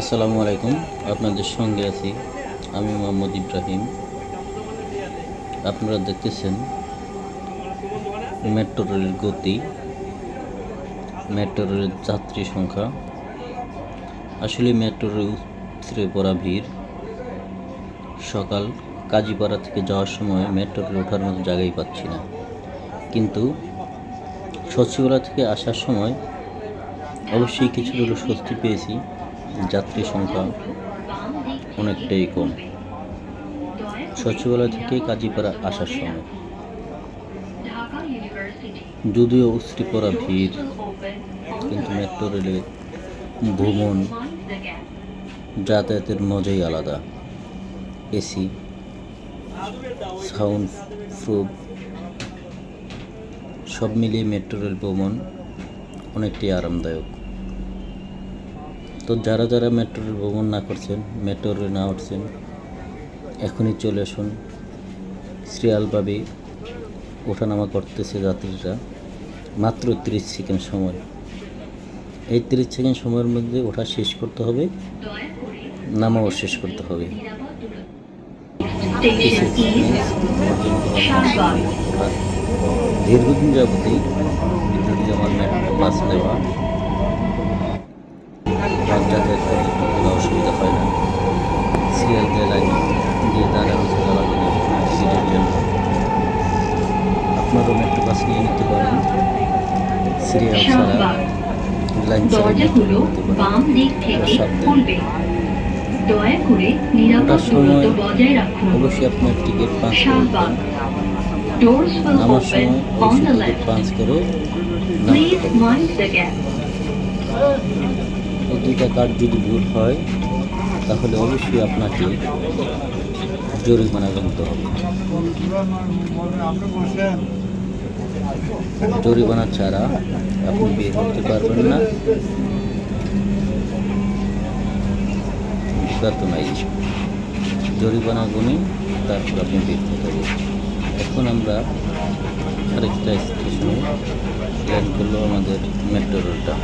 আসসালামু আলাইকুম, আপনাদের সঙ্গে আছি আমি মোহাম্মদ ইব্রাহিম। আপনারা দেখতেছেন মেট্রো রেলের গতি, মেট্রো রেলের যাত্রী সংখ্যা। আসলে মেট্রো রেল উতরে পড়া ভিড়। সকাল কাজীপাড়া থেকে যাওয়ার সময় মেট্রো রেল ওঠার মতো জায়গাই পাচ্ছি না। কিন্তু সচিবালয় থেকে আসার সময় অবশ্যই কিছু হলেও স্বস্তি পেয়েছি। যাত্রী সংখ্যা অনেকটাই কম। সচিবালয় থেকে কাজীপাড়া আসার সময়। যদিও উস্ত্রি পড়া ভিড়, কিন্তু মেট্রো রেলে ভ্রমণ, যাতায়াতের মজাই আলাদা। এসি, সাউন্ড প্রুফ, সব মিলিয়ে মেট্রো রেল ভ্রমণ অনেকটাই আরামদায়ক। তো যারা যারা মেট্রো রেল ভ্রমণ না করছেন মেট্রো রেল না উঠছেন, এখনই চলে আসুন। শ্রিয়ালভাবে ওঠানামা করতেছে যাত্রীরা। মাত্র তিরিশ সেকেন্ড সময়। এই তিরিশ সেকেন্ড সময়ের মধ্যে ওঠা শেষ করতে হবে, নামাও শেষ করতে হবে। দীর্ঘদিন যাবতই জামার মেট্রো বাস নেওয়া সিরিয়াল দিয়ে লাইন দিয়ে দাঁড়ানো থাকা লাগে না টিকিটের জন্য আপনারাও মেট্রো বাস নিয়ে নিতে পারেন সিরিয়াল ছাড়া লাইন ছাড়া মেট্রো নিতে পারেন বাম দিক থেকে সাবধান। দয়া করে নিরাপদ সময় দূরত্ব বজায় রাখুন অবশ্যই আপনার টিকিট সাবধান করবেন Doors will open on the ticket left. Punch Please mind the gap. দুইটা কার্ড যদি ভুল হয় তাহলে অবশ্যই আপনাকে জরিমানা গুনতে হবে। জরিমানা ছাড়া আপনি বের করতে পারবেন না। বিজ্ঞাত নাই। জরিমানা গুনে তারপর আপনি বের করতে হবে এখন আমরা আরেকটা স্টেশনে ল্যান্ড করল আমাদের মেট্রো রেলটা